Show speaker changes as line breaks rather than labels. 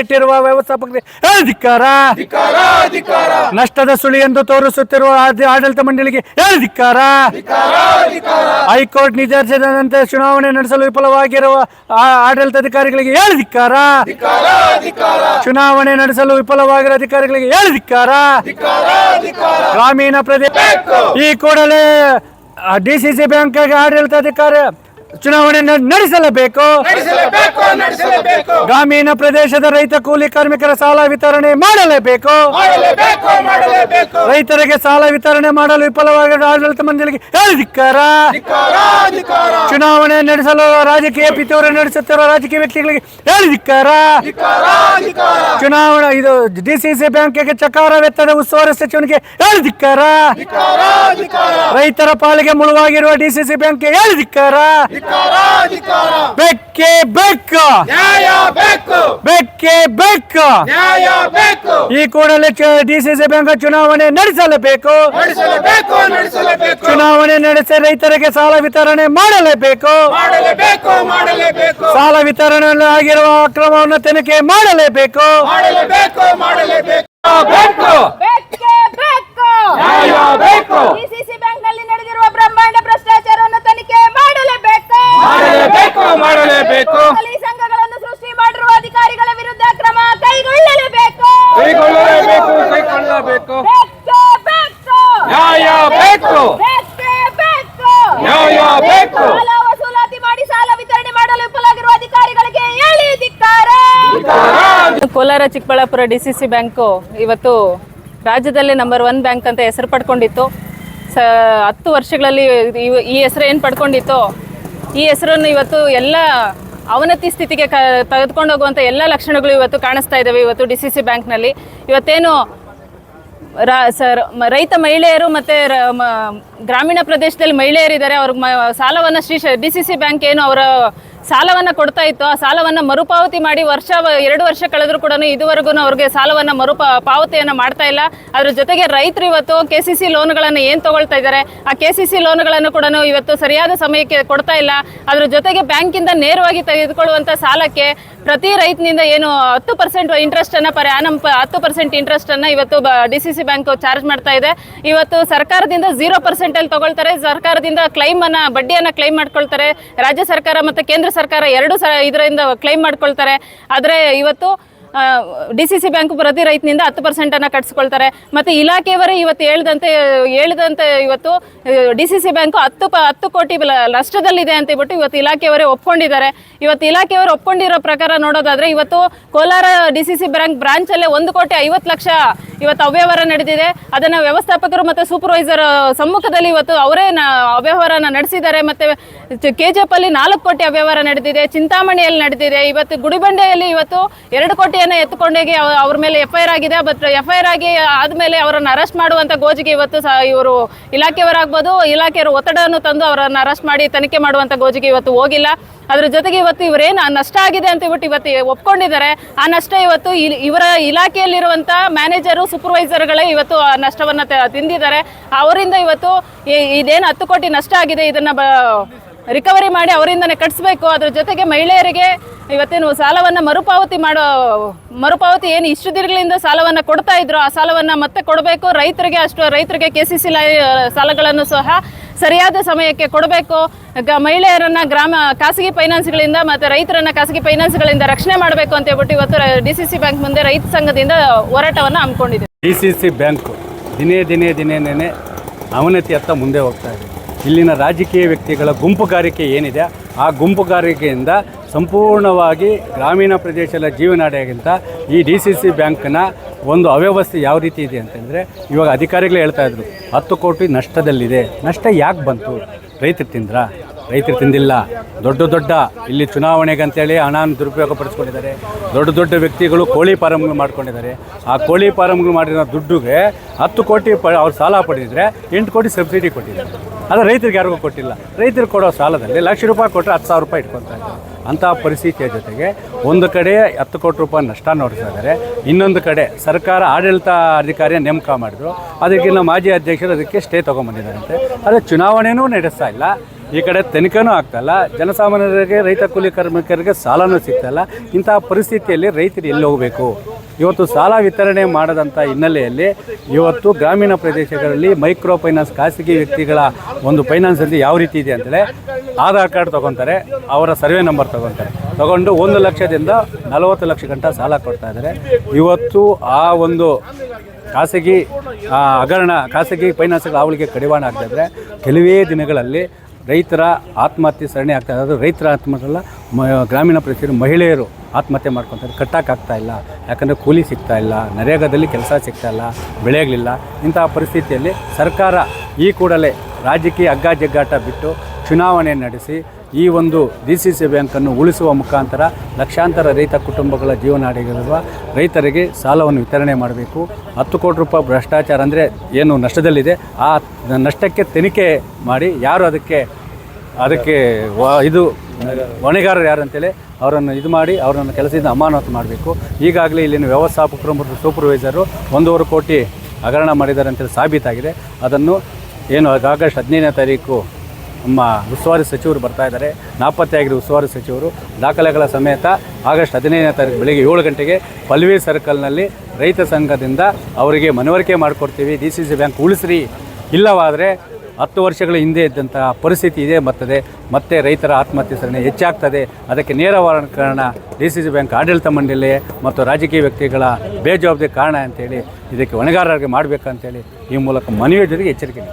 ಇಟ್ಟಿರುವ ವ್ಯವಸ್ಥಾಪಕರಿಗೆ ಹೇಳಿಧಿಕ್ಕಾರ ನಷ್ಟದ ಸುಳಿ ಎಂದು ತೋರಿಸುತ್ತಿರುವ ಆದ- ಆಡಳಿತ ಮಂಡಳಿಗೆ ಅಧಿಕಾರ ಹೈಕೋರ್ಟ್ ನಿರ್ದೇಶನದಂತೆ ಚುನಾವಣೆ ನಡೆಸಲು ವಿಫಲವಾಗಿರುವ ಆ- ಆಡಳಿತಾಧಿಕಾರಿಗಳಿಗೆ ಅಧಿಕಾರ ಚುನಾವಣೆ ನಡೆಸಲು ವಿಫಲವಾಗಿರುವ ಅಧಿಕಾರಿಗಳಿಗೆ ಅಧಿಕಾರ ಗ್ರಾಮೀಣ ಪ್ರದೇಶ ಈ ಕೂಡಲೇ ಡಿಸಿಸಿ ಬ್ಯಾಂಕ್ ಆಡಳಿತಾಧಿಕಾರಿ ಚುನಾವಣೆ ನ- ನಡೆಸಲೇಬೇಕು.
ನಡೆಸಲೇಬೇಕು ನಡೆಸಲೇಬೇಕು.
ಗ್ರಾಮೀಣ ಪ್ರದೇಶದ ರೈತ ಕೂಲಿ ಕಾರ್ಮಿಕರ ಸಾಲ ವಿತರಣೆ ಮಾಡಲೇಬೇಕು.
ಮಾಡಲೇಬೇಕು ಮಾಡಲೇಬೇಕು.
ರೈತರಿಗೆ ಸಾಲ ವಿತರಣೆ ಮಾಡಲು ವಿಫಲವಾಗಿರುವ ಆಡಳಿತ ಮಂಡಳಿಗೆ ಹೇಳಿಕಾರ
ಧಿಕ್ಕಾರ. ಧಿಕ್ಕಾರ
ಚುನಾವಣೆ ನಡೆಸಲು ರಾಜಕೀಯ ಪಿತೂರಿ ನಡೆಸುತ್ತಿರುವ ರಾಜಕೀಯ ವ್ಯಕ್ತಿಗಳಿಗೆ ಹೇಳಿಕಾರ
ಧಿಕ್ಕಾರ. ಧಿಕ್ಕಾರ
ಚುನಾವಣಾ ಇದು ಡಿಸಿಸಿ ಬ್ಯಾಂಕಿಗೆ ಚಕಾರ ವೆತ್ತದ ಉಸ್ತುವಾರಿ ಸಚಿವನಿಗೆ
ಧಿಕ್ಕಾರ.
ರೈತರ ಪಾಲಿಗೆ ಮುಳುವಾಗಿರುವ ಡಿಸಿಸಿ ಬ್ಯಾಂಕ್ಗೆ
ಧಿಕ್ಕಾರ.
ಬೆಕ್ಕೆ ಬೇಕು
ನ್ಯಾಯ ಬೇಕು
ಬೆಕ್ಕೆ ಬೇಕು
ನ್ಯಾಯ ಬೇಕು
ಈ ಕೂಡಲೇ ಡಿಸಿಸಿ ಬ್ಯಾಂಕ್ ಚುನಾವಣೆ ನಡೆಸಲೇಬೇಕು.
ನಡೆಸಲೇಬೇಕು ನಡೆಸಲೇಬೇಕು.
ಚುನಾವಣೆ ನಡೆಸಿ ರೈತರಿಗೆ ಸಾಲ ವಿತರಣೆ ಮಾಡಲೇಬೇಕು.
ಮಾಡಲೇಬೇಕು ಮಾಡಲೇಬೇಕು.
ಸಾಲ ವಿತರಣೆ ಆಗಿರುವ ಅಕ್ರಮವನ್ನು ತನಿಖೆ ಮಾಡಲೇಬೇಕು.
ಮಾಡಲೇಬೇಕು ಮಾಡಲೇಬೇಕು. ಬೇಕು
ಬೇಕೇ ಬೇಕು
ನ್ಯಾಯ ಬೇಕು
ಡಿಸಿಸಿ ಬ್ಯಾಂಕ್ನಲ್ಲಿ ನಡೆದಿರುವ ಬ್ರಹ್ಮಾಂಡ ಭ್ರಷ್ಟಾಚಾರವನ್ನು ತನಿಖೆ ಮಾಡಲೇಬೇಕು
ಮಾಡಲೇಬೇಕು ಮಾಡಲೇಬೇಕು
ನಕಲಿ ಸಂಘಗಳನ್ನು ಸೃಷ್ಟಿ ಮಾಡಿರುವ ಅಧಿಕಾರಿಗಳ ವಿರುದ್ಧ ಕ್ರಮ ಕೈಗೊಳ್ಳಲೇಬೇಕು
ಕೈಗೊಳ್ಳಲೇಬೇಕು ಕೈಗೊಳ್ಳಲೇಬೇಕು
ಬೇಕೇ ಬೇಕು
ನ್ಯಾಯ ಬೇಕು
ಬೇಕೇ ಬೇಕು
ನ್ಯಾಯ ಬೇಕು
ಸಾಲ ವಸೂಲಾತಿ ಮಾಡಿ ಸಾಲ ವಿತರಣೆ ಮಾಡಲು ವಿಫಲಾಗಿರುವ ಅಧಿಕಾರಿಗಳಿಗೆ ಹೇಳಿ ಧಿಕ್ಕಾರ
Kolar, Chikkaballapur D C C bank ಇವತ್ತು ರಾಜ್ಯದಲ್ಲೇ ನಂಬರ್ ಒನ್ ಬ್ಯಾಂಕ್ ಅಂತ ಹೆಸರು ಪಡ್ಕೊಂಡಿತ್ತು. ಸ, ಹತ್ತು ವರ್ಷಗಳಲ್ಲಿ ಈ ಹೆಸರು ಏನು ಪಡ್ಕೊಂಡಿತ್ತು? ಈ ಹೆಸರನ್ನು ಇವತ್ತು ಎಲ್ಲ ಅವನತಿ ಸ್ಥಿತಿಗೆ ಕ, ತೆಗೆದುಕೊಂಡು ಹೋಗುವಂಥ ಎಲ್ಲ ಲಕ್ಷಣಗಳು ಇವತ್ತು ಕಾಣಿಸ್ತಾ ಇದ್ದಾವೆ ಇವತ್ತು ಡಿ ಸಿ ಸಿ ಬ್ಯಾಂಕ್ನಲ್ಲಿ. ಇವತ್ತೇನು ರಾ ಸರ್ ರೈತ ಮಹಿಳೆಯರು ಮತ್ತು ಗ್ರಾಮೀಣ ಪ್ರದೇಶದಲ್ಲಿ ಮಹಿಳೆಯರಿದ್ದಾರೆ, ಅವ್ರಿಗೆ ಮ, ಸಾಲವನ್ನು Shri, D C C bank ಏನು ಅವರ ಸಾಲವನ್ನು ಕೊಡ್ತಾ ಇತ್ತು. ಆ ಸಾಲವನ್ನು ಮರುಪಾವತಿ ಮಾಡಿ ವರ್ಷ, ಎರಡು ವರ್ಷ ಕಳೆದರೂ ಕೂಡ ಇದುವರೆಗೂ ಅವ್ರಿಗೆ ಸಾಲವನ್ನು ಮರುಪಾ, ಪಾವತಿಯನ್ನು ಮಾಡ್ತಾ ಇಲ್ಲ. ಅದ್ರ ಜೊತೆಗೆ ರೈತರು ಇವತ್ತು ಕೆ ಸಿ ಸಿ ಲೋನ್ಗಳನ್ನು ಏನು ತಗೊಳ್ತಾ ಇದ್ದಾರೆ? ಆ ಕೆ ಸಿ ಸಿ ಲೋನ್ಗಳನ್ನು ಕೂಡ ಇವತ್ತು ಸರಿಯಾದ ಸಮಯಕ್ಕೆ ಕೊಡ್ತಾ ಇಲ್ಲ. ಅದ್ರ ಜೊತೆಗೆ ಬ್ಯಾಂಕಿಂದ ನೇರವಾಗಿ ತೆಗೆದುಕೊಳ್ಳುವಂಥ ಸಾಲಕ್ಕೆ ಪ್ರತಿ ರೈತನಿಂದ ಏನು ಹತ್ತು ಪರ್ಸೆಂಟ್ ಇಂಟ್ರೆಸ್ಟ್ ಅನ್ನ ಪರ ಆನಮ್ ಹತ್ತು ಪರ್ಸೆಂಟ್ ಇಂಟ್ರೆಸ್ಟ್ ಅನ್ನ ಇವತ್ತು D C C bank charge ಮಾಡ್ತಾ ಇದೆ. ಇವತ್ತು ಸರ್ಕಾರದಿಂದ ಜೀರೋ ಪರ್ಸೆಂಟ್ ಅಲ್ಲಿ ತಗೊಳ್ತಾರೆ. ಸರ್ಕಾರದಿಂದ ಕ್ಲೈಮ್ ಅನ್ನ, ಬಡ್ಡಿಯನ್ನ ಕ್ಲೈಮ್ ಮಾಡ್ಕೊಳ್ತಾರೆ. ರಾಜ್ಯ ಸರ್ಕಾರ ಮತ್ತು ಕೇಂದ್ರ ಸರ್ಕಾರ ಎರಡು ಇದರಿಂದ ಕ್ಲೈಮ್ ಮಾಡ್ಕೊಳ್ತಾರೆ. ಆದರೆ ಇವತ್ತು ಡಿ ಸಿ ಸಿ ಬ್ಯಾಂಕ್ ಪ್ರತಿ ರೈತನಿಂದ ಹತ್ತು ಪರ್ಸೆಂಟ್ ಅನ್ನ ಕಟ್ಸ್ಕೊಳ್ತಾರೆ. ಮತ್ತೆ ಇಲಾಖೆಯವರೇ ಇವತ್ತು ಹೇಳ್ದಂತೆ, ಹೇಳಿದಂತೆ ಇವತ್ತು ಡಿ ಸಿ ಸಿ ಬ್ಯಾಂಕು ಹತ್ತು ಹತ್ತು ಕೋಟಿ ನಷ್ಟದಲ್ಲಿದೆ ಅಂತ ಹೇಳ್ಬಿಟ್ಟು ಇವತ್ತು ಇಲಾಖೆಯವರೇ ಒಪ್ಕೊಂಡಿದ್ದಾರೆ. ಇವತ್ತು ಇಲಾಖೆಯವರು ಒಪ್ಕೊಂಡಿರೋ ಪ್ರಕಾರ ನೋಡೋದಾದ್ರೆ ಇವತ್ತು Kolar D C C bank ಬ್ರಾಂಚಲ್ಲೇ ಒಂದು ಕೋಟಿ ಐವತ್ತು ಲಕ್ಷ ಇವತ್ತು ಅವ್ಯವಹಾರ ನಡೆದಿದೆ. ಅದನ್ನ ವ್ಯವಸ್ಥಾಪಕರು ಮತ್ತು ಸೂಪರ್ವೈಸರ್ ಸಮ್ಮುಖದಲ್ಲಿ ಇವತ್ತು ಅವರೇ ಅವ್ಯವಹಾರನ ನಡೆಸಿದ್ದಾರೆ. ಮತ್ತೆ ಕೆ ಜಿ ಎಫ್ ಅಲ್ಲಿ ನಾಲ್ಕು ಕೋಟಿ ಅವ್ಯವಹಾರ ನಡೆದಿದೆ. ಚಿಂತಾಮಣಿಯಲ್ಲಿ ನಡೆದಿದೆ. ಇವತ್ತು ಗುಡಿಬಂಡೆಯಲ್ಲಿ ಇವತ್ತು ಎರಡು ಕೋಟಿಯನ್ನು ಎತ್ತುಕೊಂಡೋಗಿ ಅವ- ಅವ್ರ ಮೇಲೆ ಎಫ್ ಐ ಆರ್ ಆಗಿದೆ. ಬಟ್ ಎಫ್ ಐ ಆರ್ ಆಗಿ ಆದಮೇಲೆ ಅವರನ್ನು ಅರೆಸ್ಟ್ ಮಾಡುವಂಥ ಗೋಜಿಗೆ ಇವತ್ತು ಸಹ ಇವರು ಇಲಾಖೆಯವರಾಗ್ಬೋದು, ಇಲಾಖೆಯವರು ಒತ್ತಡವನ್ನು ತಂದು ಅವರನ್ನು ಅರೆಸ್ಟ್ ಮಾಡಿ ತನಿಖೆ ಮಾಡುವಂಥ ಗೋಜಿಗೆ ಇವತ್ತು ಹೋಗಿಲ್ಲ. ಅದ್ರ ಜೊತೆಗೆ ಇವತ್ತು ಇವರೇನು ನಷ್ಟ ಆಗಿದೆ ಅಂತ ಹೇಳ್ಬಿಟ್ಟು ಇವತ್ತು ಒಪ್ಕೊಂಡಿದ್ದಾರೆ. ಆ ನಷ್ಟ ಇವತ್ತು ಇವರ ಇಲಾಖೆಯಲ್ಲಿರುವಂತ ಮ್ಯಾನೇಜರು ಸೂಪರ್ವೈಸರ್ಗಳೇ ಇವತ್ತು ಆ ನಷ್ಟವನ್ನ ತಿಂದಿದ್ದಾರೆ. ಅವರಿಂದ ಇವತ್ತು ಇದೇನು ಹತ್ತು ಕೋಟಿ ನಷ್ಟ ಆಗಿದೆ ಇದನ್ನ ರಿಕವರಿ ಮಾಡಿ ಅವರಿಂದನೇ ಕಟ್ಸ್ಬೇಕು. ಅದ್ರ ಜೊತೆಗೆ ಮಹಿಳೆಯರಿಗೆ ಇವತ್ತೇನು ಸಾಲವನ್ನ ಮರುಪಾವತಿ ಮಾಡೋ ಮರುಪಾವತಿ ಏನು ಇಷ್ಟು ದಿನಗಳಿಂದ ಸಾಲವನ್ನ ಕೊಡ್ತಾ ಇದ್ರು. ಆ ಸಾಲವನ್ನ ಮತ್ತೆ ಕೊಡಬೇಕು. ರೈತರಿಗೆ ಅಷ್ಟು, ರೈತರಿಗೆ ಕೆ ಸಿ ಸಿ ಸಾಲಗಳನ್ನು ಸಹ ಸರಿಯಾದ ಸಮಯಕ್ಕೆ ಕೊಡಬೇಕು. ಮಹಿಳೆಯರನ್ನ ಗ್ರಾಮ, ಖಾಸಗಿ ಫೈನಾನ್ಸ್ಗಳಿಂದ ಮತ್ತೆ ರೈತರನ್ನ ಖಾಸಗಿ ಫೈನಾನ್ಸ್ಗಳಿಂದ ರಕ್ಷಣೆ ಮಾಡಬೇಕು ಅಂತ ಹೇಳ್ಬಿಟ್ಟು ಇವತ್ತು ಡಿ ಸಿ ಸಿ ಬ್ಯಾಂಕ್ ಮುಂದೆ ರೈತ ಸಂಘದಿಂದ ಹೋರಾಟವನ್ನು ಹಮ್ಮಿಕೊಂಡಿದೆ.
ಡಿ ಸಿ ಸಿ ಬ್ಯಾಂಕು ದಿನೇ ದಿನೇ ದಿನೇ ಅವನತಿ ಅವನತಿಯತ್ತ ಮುಂದೆ ಹೋಗ್ತಾ ಇದೆ. ಇಲ್ಲಿನ ರಾಜಕೀಯ ವ್ಯಕ್ತಿಗಳ ಗುಂಪುಗಾರಿಕೆ ಏನಿದೆ, ಆ ಗುಂಪುಗಾರಿಕೆಯಿಂದ ಸಂಪೂರ್ಣವಾಗಿ ಗ್ರಾಮೀಣ ಪ್ರದೇಶದ ಜೀವನಾಡಿಯಾಗಿಂತ ಈ ಡಿ ಸಿ ಸಿ ಬ್ಯಾಂಕ್ನ ಒಂದು ಅವ್ಯವಸ್ಥೆ ಯಾವ ರೀತಿ ಇದೆ ಅಂತಂದರೆ ಇವಾಗ ಅಧಿಕಾರಿಗಳೇ ಹೇಳ್ತಾ ಇದ್ರು, ಹತ್ತು ಕೋಟಿ ನಷ್ಟದಲ್ಲಿದೆ. ನಷ್ಟ ಯಾಕೆ ಬಂತು? ರೈತರು ತಿಂದ್ರಾ? ರೈತರು ತಿಂದಿಲ್ಲ. ದೊಡ್ಡ ದೊಡ್ಡ ಇಲ್ಲಿ ಚುನಾವಣೆಗೆ ಅಂತೇಳಿ ಹಣನ ದುರುಪಯೋಗ ಪಡಿಸ್ಕೊಂಡಿದ್ದಾರೆ. ದೊಡ್ಡ ದೊಡ್ಡ ವ್ಯಕ್ತಿಗಳು ಕೋಳಿ ಫಾರಮ್ಗಳು ಮಾಡ್ಕೊಂಡಿದ್ದಾರೆ. ಆ ಕೋಳಿ ಫಾರಮ್ಗಳು ಮಾಡಿರೋ ದುಡ್ಡುಗೆ ಹತ್ತು ಕೋಟಿ ಪ ಅವ್ರು ಸಾಲ ಪಡೆದಿದ್ರೆ ಎಂಟು ಕೋಟಿ ಸಬ್ಸಿಡಿ ಕೊಟ್ಟಿದ್ದಾರೆ. ಆದರೆ ರೈತರಿಗೆ ಯಾರಿಗೂ ಕೊಟ್ಟಿಲ್ಲ. ರೈತರು ಕೊಡೋ ಸಾಲದಲ್ಲಿ ಲಕ್ಷ ರೂಪಾಯಿ ಕೊಟ್ಟರೆ ಹತ್ತು ಸಾವಿರ ರೂಪಾಯಿ ಇಟ್ಕೊತಾ ಇದ್ದಾರೆ. ಅಂಥ ಪರಿಸ್ಥಿತಿಯ ಜೊತೆಗೆ ಒಂದು ಕಡೆ ಹತ್ತು ಕೋಟಿ ರೂಪಾಯಿ ನಷ್ಟ ನೋಡ್ತಾ ಇದ್ದಾರೆ. ಇನ್ನೊಂದು ಕಡೆ ಸರ್ಕಾರ ಆಡಳಿತ ಅಧಿಕಾರಿಯ ನೇಮಕ ಮಾಡಿದ್ರು. ನಮ್ಮ ಮಾಜಿ ಅಧ್ಯಕ್ಷರು ಅದಕ್ಕೆ ಸ್ಟೇ ತೊಗೊಂಬಂದಿದ್ದಾರಂತೆ. ಆದರೆ ಚುನಾವಣೆಯೂ ನಡೆಸ್ತಾ ಇಲ್ಲ. ಈ ಕಡೆ ತನಿಖೆನೂ ಆಗ್ತಾಯಿಲ್ಲ ಜನಸಾಮಾನ್ಯರಿಗೆ, ರೈತ ಕೂಲಿ ಕಾರ್ಮಿಕರಿಗೆ ಸಾಲನೂ ಸಿಗ್ತಾಯಿಲ್ಲ ಇಂತಹ ಪರಿಸ್ಥಿತಿಯಲ್ಲಿ ರೈತರು ಎಲ್ಲಿ ಹೋಗಬೇಕು? ಇವತ್ತು ಸಾಲ ವಿತರಣೆ ಮಾಡದಂಥ ಹಿನ್ನೆಲೆಯಲ್ಲಿ ಇವತ್ತು ಗ್ರಾಮೀಣ ಪ್ರದೇಶಗಳಲ್ಲಿ ಮೈಕ್ರೋ ಫೈನಾನ್ಸ್ ಖಾಸಗಿ ವ್ಯಕ್ತಿಗಳ ಒಂದು ಫೈನಾನ್ಸಲ್ಲಿ ಯಾವ ರೀತಿ ಇದೆ ಅಂತೇಳಿ ಆಧಾರ್ ಕಾರ್ಡ್ ತೊಗೊತಾರೆ, ಅವರ ಸರ್ವೆ ನಂಬರ್ ತೊಗೊತಾರೆ. ತಗೊಂಡು ಒಂದು ಲಕ್ಷದಿಂದ ನಲವತ್ತು ಲಕ್ಷ ಗಂಟ ಸಾಲ ಕೊಡ್ತಾ ಇದ್ದಾರೆ. ಇವತ್ತು ಆ ಒಂದು ಖಾಸಗಿ ಹಗರಣ, ಖಾಸಗಿ ಫೈನಾನ್ಸ್ಗಳ ಅವಳಿಗೆ ಕಡಿವಾಣ ಆಗ್ತಾಯಿದ್ರೆ ಕೆಲವೇ ದಿನಗಳಲ್ಲಿ ರೈತರ ಆತ್ಮಹತ್ಯೆ ಸರಣಿ ಆಗ್ತಾ ಅದು ರೈತರ ಆತ್ಮಹತ್ಯೆ ಅಲ್ಲ ಮ, ಗ್ರಾಮೀಣ ಪ್ರದೇಶದ ಮಹಿಳೆಯರು ಆತ್ಮಹತ್ಯೆ ಮಾಡ್ಕೊತಾರೆ. ಕಟ್ಟೋಕ್ಕಾಗ್ತಾ ಇಲ್ಲ. ಯಾಕಂದರೆ ಕೂಲಿ ಸಿಗ್ತಾ ಇಲ್ಲ. ನರೇಗಾದಲ್ಲಿ ಕೆಲಸ ಸಿಗ್ತಾ ಇಲ್ಲ. ಬೆಳೆಯಲಿಲ್ಲ ಇಂತಹ ಪರಿಸ್ಥಿತಿಯಲ್ಲಿ ಸರ್ಕಾರ ಈ ಕೂಡಲೇ ರಾಜಕೀಯ ಹಗ್ಗ ಜಗ್ಗಾಟ ಬಿಟ್ಟು ಚುನಾವಣೆ ನಡೆಸಿ ಈ ಒಂದು ಡಿ ಸಿ ಸಿ ಬ್ಯಾಂಕನ್ನು ಉಳಿಸುವ ಮುಖಾಂತರ ಲಕ್ಷಾಂತರ ರೈತ ಕುಟುಂಬಗಳ ಜೀವನಾಡಿಗಳಿರುವ ರೈತರಿಗೆ ಸಾಲವನ್ನು ವಿತರಣೆ ಮಾಡಬೇಕು. ಹತ್ತು ಕೋಟಿ ರೂಪಾಯಿ ಭ್ರಷ್ಟಾಚಾರ ಅಂದರೆ ಏನು ನಷ್ಟದಲ್ಲಿದೆ? ಆ ನಷ್ಟಕ್ಕೆ ತನಿಖೆ ಮಾಡಿ ಯಾರು ಅದಕ್ಕೆ ಅದಕ್ಕೆ ಇದು ಹೊಣೆಗಾರರು ಯಾರು ಅಂತೇಳಿ ಅವರನ್ನು ಇದು ಮಾಡಿ ಅವರನ್ನು ಕೆಲಸದಿಂದ ಅಮಾನತು ಮಾಡಬೇಕು. ಈಗಾಗಲೇ ಇಲ್ಲಿನ ವ್ಯವಸ್ಥಾಪಕರು ಮತ್ತು ಸೂಪರ್ವೈಸರು ಒಂದೂವರೆ ಕೋಟಿ ಹಗರಣ ಮಾಡಿದ್ದಾರೆ ಅಂತೇಳಿ ಸಾಬೀತಾಗಿದೆ. ಅದನ್ನು ಏನು, ಆಗಸ್ಟ್ ಹದಿನೈದನೇ ತಾರೀಕು ನಮ್ಮ ಉಸ್ತುವಾರಿ ಸಚಿವರು ಬರ್ತಾ ಇದ್ದಾರೆ. ನಾಪತ್ತೆಯಾಗಿರೋ ಉಸ್ತುವಾರಿ ಸಚಿವರು ದಾಖಲೆಗಳ ಸಮೇತ ಆಗಸ್ಟ್ ಹದಿನೈದನೇ ತಾರೀಕು ಬೆಳಗ್ಗೆ ಏಳು ಗಂಟೆಗೆ ಪಲ್ವಿ ಸರ್ಕಲ್ನಲ್ಲಿ ರೈತ ಸಂಘದಿಂದ ಅವರಿಗೆ ಮನವರಿಕೆ ಮಾಡಿಕೊಡ್ತೀವಿ. ಡಿ ಸಿ ಸಿ ಬ್ಯಾಂಕ್ ಉಳಿಸ್ರಿ. ಇಲ್ಲವಾದರೆ ಹತ್ತು ವರ್ಷಗಳ ಹಿಂದೆ ಇದ್ದಂತಹ ಪರಿಸ್ಥಿತಿ ಇದೆ ಬರ್ತದೆ ಮತ್ತೆ ರೈತರ ಆತ್ಮಹತ್ಯೆ ಸರಣಿ ಹೆಚ್ಚಾಗ್ತದೆ. ಅದಕ್ಕೆ ನೇರವಾದ ಕಾರಣ ಡಿ ಸಿ ಸಿ ಬ್ಯಾಂಕ್ ಆಡಳಿತ ಮಂಡಳಿ ಮತ್ತು ರಾಜಕೀಯ ವ್ಯಕ್ತಿಗಳ ಬೇಜವಾಬ್ದಾರಿ ಕಾರಣ ಅಂತೇಳಿ ಇದಕ್ಕೆ ಹೊಣೆಗಾರರಿಗೆ ಮಾಡಬೇಕಂತೇಳಿ ಈ ಮೂಲಕ ಮನವಿಯ ಜೊತೆಗೆ ಎಚ್ಚರಿಕೆ